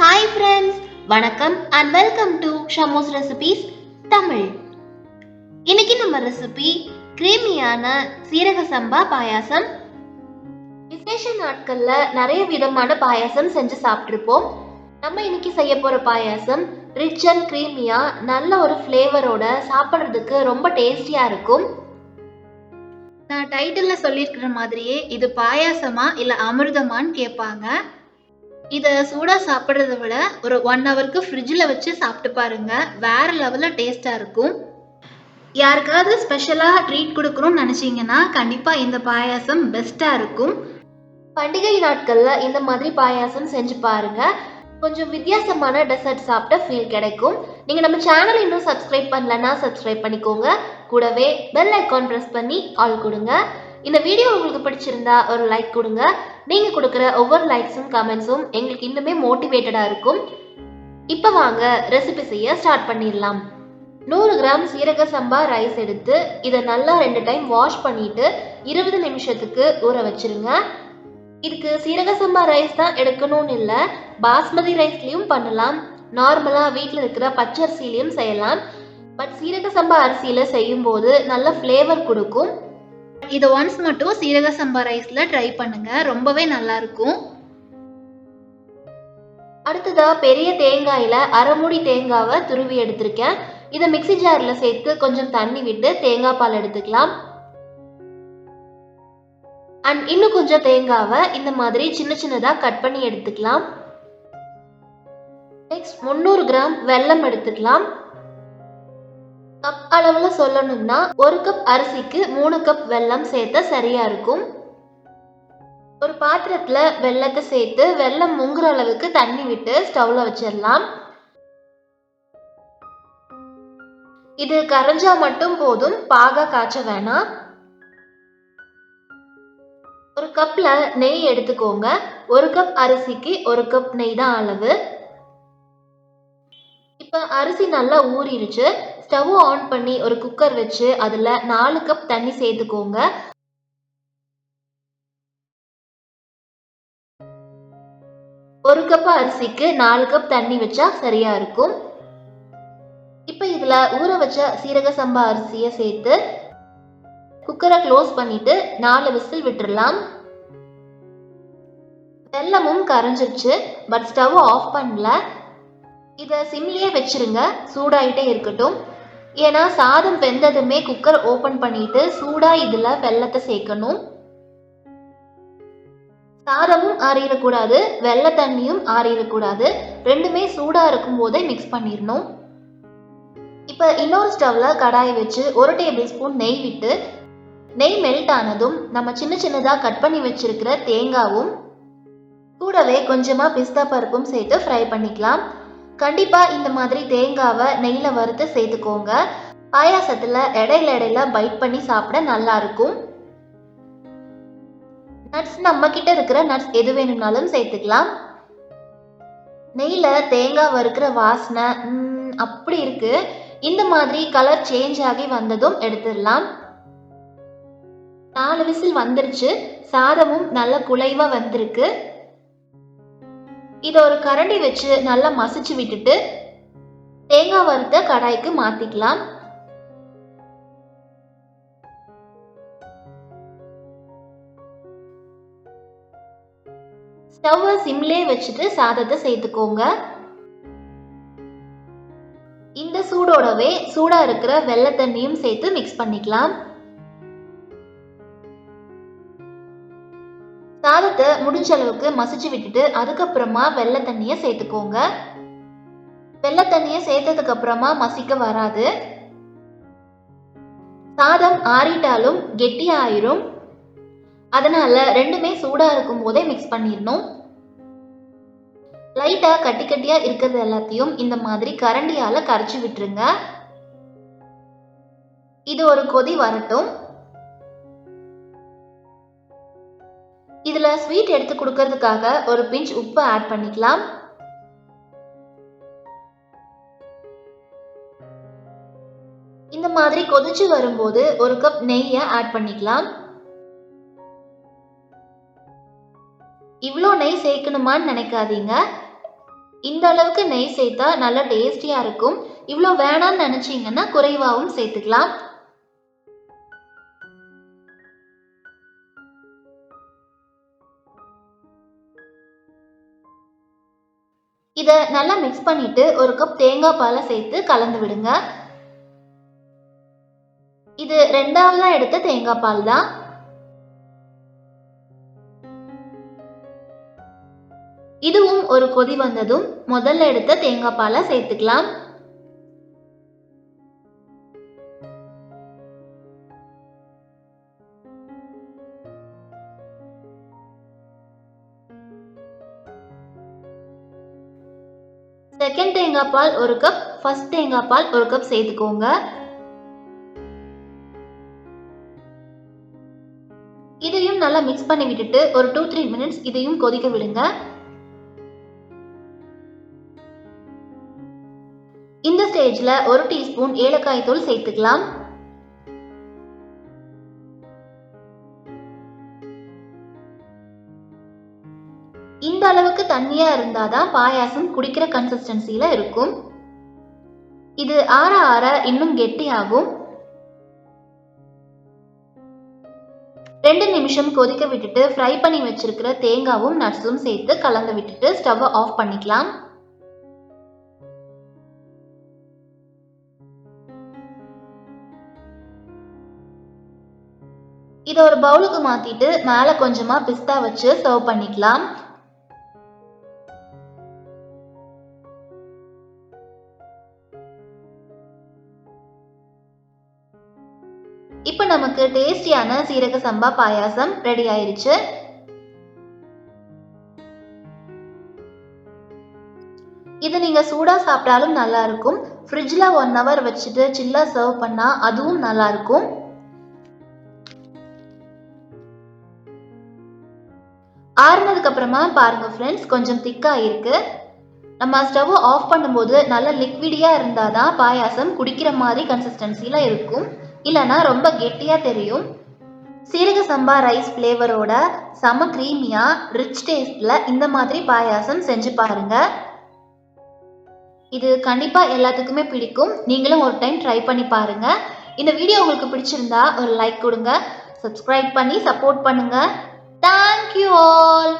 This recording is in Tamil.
ஹாய் ஃப்ரெண்ட்ஸ் வணக்கம் and welcome to Shamo's recipes Tamil இன்னைக்கு நம்ம ரெசிபி கிரீமியான சீரக சம்பா பாயாசம் விசேஷ நாட்கள்ல நிறைய விதமான பாயாசம் செஞ்சு சாப்பிட்ருப்போம் நம்ம இன்னைக்கு செய்ய போற பாயாசம் ரிச் அண்ட் க்ரீமியா நல்ல ஒரு ஃப்ளேவரோட சாப்பிட்றதுக்கு ரொம்ப டேஸ்டியா இருக்கும். நான் டைட்டில்ல சொல்லியிருக்கிற மாதிரியே இது பாயாசமா இல்ல அமிர்தமான்னு கேட்பாங்க. இதை சூடாக சாப்பிட்றத விட ஒரு ஒன் ஹவருக்கு ஃப்ரிட்ஜில் வச்சு சாப்பிட்டு பாருங்க. வேற லெவலில் டேஸ்ட்டாக இருக்கும். யாருக்காவது ஸ்பெஷலாக ட்ரீட் கொடுக்கணும்னு நினச்சிங்கன்னா கண்டிப்பாக இந்த பாயாசம் பெஸ்ட்டாக இருக்கும். பண்டிகை நாட்களில் இந்த மாதிரி பாயாசம் செஞ்சு பாருங்கள் கொஞ்சம் வித்தியாசமான டெசர்ட் சாப்பிட்ட ஃபீல் கிடைக்கும். நீங்கள் நம்ம சேனல் இன்னும் சப்ஸ்கிரைப் பண்ணலன்னா சப்ஸ்கிரைப் பண்ணிக்கோங்க. கூடவே பெல் ஐக்கான் பிரஸ் பண்ணி ஆல் கொடுங்க. இந்த வீடியோ உங்களுக்கு பிடிச்சிருந்தா ஒரு லைக் கொடுங்க. நீங்கள் கொடுக்குற ஒவ்வொரு லைக்ஸும் கமெண்ட்ஸும் எங்களுக்கு இன்னுமே மோட்டிவேட்டடாக இருக்கும். இப்போ வாங்க ரெசிபி செய்ய ஸ்டார்ட் பண்ணிடலாம். நூறு கிராம் சீரக சம்பா ரைஸ் எடுத்து இதை நல்லா ரெண்டு டைம் வாஷ் பண்ணிட்டு இருபது நிமிஷத்துக்கு ஊற வச்சிருங்க. இதுக்கு சீரக சம்பா ரைஸ் தான் எடுக்கணும்னு இல்லை. பாஸ்மதி ரைஸ்லையும் பண்ணலாம். நார்மலாக வீட்டில் இருக்கிற பச்சை அரிசிலையும் செய்யலாம். பட் சீரக சம்பா அரிசியில் செய்யும்போது நல்ல ஃப்ளேவர் கொடுக்கும். இதை ஒன்ஸ் மட்டும் சீரக சம்பா ரைஸில் ட்ரை பண்ணுங்கள் ரொம்பவே நல்லாயிருக்கும் அடுத்ததாக பெரிய தேங்காயில் அரைமுடி தேங்காவை துருவி எடுத்திருக்கேன். இதை மிக்ஸி ஜாரில் சேர்த்து கொஞ்சம் தண்ணி விட்டு தேங்காய் பால் எடுத்துக்கலாம். அண்ட் இன்னும் கொஞ்சம் தேங்காவை இந்த மாதிரி சின்ன சின்னதாக கட் பண்ணி எடுத்துக்கலாம். நெக்ஸ்ட் முந்நூறு கிராம் வெல்லம் எடுத்துக்கலாம். கப் அளவில் சொல்லணும்னா ஒரு கப் அரிசிக்கு மூணு கப் வெல்லம் சேர்த்தா சரியா இருக்கும். ஒரு பாத்திரத்தில் வெல்லத்தை சேர்த்து வெல்லம் முங்குற அளவுக்கு தண்ணி விட்டு ஸ்டவ்ல வச்சிடலாம். இது கரைஞ்சா மட்டும் போதும் பாகா காய்ச்ச வேணாம். ஒரு கப்பில் நெய் எடுத்துக்கோங்க. ஒரு கப் அரிசிக்கு ஒரு கப் நெய் தான் அளவு. இப்போ அரிசி நல்லா ஊறிடுச்சு. ஸ்டவ் ஆன் பண்ணி ஒரு குக்கர் வச்சு அதில் நாலு கப் தண்ணி சேர்த்துக்கோங்க. ஒரு கப் அரிசிக்கு நாலு கப் தண்ணி வச்சா சரியா இருக்கும். இப்போ இதில் ஊற வச்ச சீரக சம்பா அரிசியை சேர்த்து குக்கரை க்ளோஸ் பண்ணிட்டு நாலு விசில் விட்டுறலாம். வெல்லமும் கரைஞ்சிருச்சு பட் ஸ்டவ் ஆஃப் பண்ணல. இதை சிம்லேயே வச்சிருங்க சூடாயிட்டே இருக்கட்டும். ஏன்னா சாதம் வெந்ததுமே குக்கர் ஓப்பன் பண்ணிட்டு சூடா இதுல வெல்லத்தை சேர்க்கணும். சாதமும் ஆறிடக்கூடாது வெள்ளை தண்ணியும் ஆறிடக்கூடாது. ரெண்டுமே சூடா இருக்கும் போதே மிக்ஸ் பண்ணிடணும். இப்போ இன்னொரு ஸ்டவ்ல கடாயை வச்சு ஒரு டேபிள் ஸ்பூன் நெய் விட்டு நெய் மெல்ட் ஆனதும் நம்ம சின்ன சின்னதாக கட் பண்ணி வச்சிருக்கிற தேங்காவும் கூடவே கொஞ்சமாக பிஸ்தா பருப்பும் சேர்த்து ஃப்ரை பண்ணிக்கலாம். கண்டிப்பாக இந்த மாதிரி தேங்காவை நெய்யில் வறுத்து சேர்த்துக்கோங்க. பாயாசத்தில் இடையில இடையில பைட் பண்ணி சாப்பிட நல்லா இருக்கும். நட்ஸ் நம்ம கிட்ட இருக்கிற நட்ஸ் எது வேணும்னாலும் சேர்த்துக்கலாம். நெய்யில் தேங்காய் வறுக்கிற வாசனை ம், அப்படி இருக்கு. இந்த மாதிரி கலர் சேஞ்ச் ஆகி வந்ததும் எடுத்துடலாம். நாலு விசில் வந்துருச்சு. சாதமும் நல்ல குலைவா வந்திருக்கு. இதை ஒரு கரண்டி வச்சு நல்லா மசிச்சு விட்டுட்டு தேங்காய் வறுத்த கடாய்க்கு மாத்திக்கலாம். ஸ்டவ்வை சிம்லே வச்சுட்டு சாதத்தை சேர்த்துக்கோங்க. இந்த சூடோடவே சூடா இருக்கிற வெள்ளை தண்ணியும் சேர்த்து மிக்ஸ் பண்ணிக்கலாம். சாதத்தை முடிஞ்ச அளவுக்கு மசிச்சு விட்டுட்டு அதுக்கப்புறமா வெள்ளை தண்ணியை சேர்த்துக்கோங்க. வெள்ளை தண்ணியை சேர்த்ததுக்கு அப்புறமா மசிக்க வராது. சாதம் ஆறிட்டாலும் கெட்டியாயிரும் அதனால ரெண்டுமே சூடா இருக்கும் போதே மிக்ஸ் பண்ணிடணும். லைட்டா கட்டி கட்டியா இருக்கிறது எல்லாத்தையும் இந்த மாதிரி கரண்டியால கரைச்சி விட்டுருங்க. இது ஒரு கொதி வரட்டும். இதில் ஸ்வீட் எடுத்து கொடுக்கறதுக்காக ஒரு பிஞ்ச் உப்பு ஆட் பண்ணிக்கலாம். இந்த மாதிரி கொதிச்சு வரும்போது ஒரு கப் நெய்யை ஆட் பண்ணிக்கலாம். இவ்வளோ நெய் சேர்க்கணுமான்னு நினைக்காதீங்க. இந்த அளவுக்கு நெய் சேர்த்தா நல்லா டேஸ்டியாக இருக்கும். இவ்வளோ வேணாம்னு நினச்சிங்கன்னா குறைவாகவும் சேர்த்துக்கலாம். இதை நல்லா மிக்ஸ் பண்ணிட்டு ஒரு கப் தேங்காய் பாலை சேர்த்து கலந்து விடுங்க. இது ரெண்டாவதா எடுத்த தேங்காய் பால் தான். இதுவும் ஒரு கொதி வந்ததும் முதல்ல எடுத்த தேங்காய் பாலை சேர்த்துக்கலாம். செகண்ட் தேங்காய் பால் ஒரு கப் ஃபர்ஸ்ட் தேங்காய் பால் ஒரு கப் சேர்த்துக்கோங்க. இதையும் நல்லா மிக்ஸ் பண்ணி விட்டுட்டு ஒரு டூ த்ரீ மினிட்ஸ் இதையும் கொதிக்க விடுங்க. இந்த ஸ்டேஜ்ல ஒரு டீஸ்பூன் ஏலக்காய் தூள் சேர்த்துக்கலாம். இந்த அளவுக்கு தண்ணியா இருந்தாதான் பாயாசம் குடிக்கிற கன்சிஸ்டன்சியில் இருக்கும். இது ஆற ஆற இன்னும் கெட்டியாகும். ரெண்டு நிமிஷம் கொதிக்க விட்டுட்டு ஃப்ரை பண்ணி வச்சிருக்கிற தேங்காவும் நட்ஸும் சேர்த்து கலந்து விட்டுட்டு ஸ்டவ்வை ஆஃப் பண்ணிக்கலாம். இதை ஒரு பவுலுக்கு மாத்திட்டு மேலே கொஞ்சமா பிஸ்தா வச்சு சர்வ் பண்ணிக்கலாம். நமக்கு டேஸ்டியான சீரக சம்பா பாயாசம் ரெடி ஆயிருச்சு. இது நீங்க சூடா சாப்பிட்டாலும் நல்லா இருக்கும். ஃப்ரிட்ஜில் ஒன் ஹவர் வச்சுட்டு சில்லா சர்வ் பண்ணா அதுவும் நல்லா இருக்கும். ஆறுனதுக்கு அப்புறமா பாருங்க ஃப்ரெண்ட்ஸ் கொஞ்சம் திக்கா இருக்கு. நம்ம ஸ்டவ் ஆஃப் பண்ணும்போது நல்ல லிக்விடியா இருந்தாதான் பாயாசம் குடிக்கிற மாதிரி கன்சிஸ்டன்சில இருக்கும். இல்லைன்னா ரொம்ப கெட்டியாக தெரியும். சீரக சம்பா ரைஸ் ஃப்ளேவரோட செம க்ரீமியாக ரிச் டேஸ்ட்ல இந்த மாதிரி பாயாசம் செஞ்சு பாருங்க. இது கண்டிப்பாக எல்லாத்துக்குமே பிடிக்கும். நீங்களும் ஒரு டைம் ட்ரை பண்ணி பாருங்க. இந்த வீடியோ உங்களுக்கு பிடிச்சிருந்தா ஒரு லைக் கொடுங்க. சப்ஸ்கிரைப் பண்ணி சப்போர்ட் பண்ணுங்க. Thank you all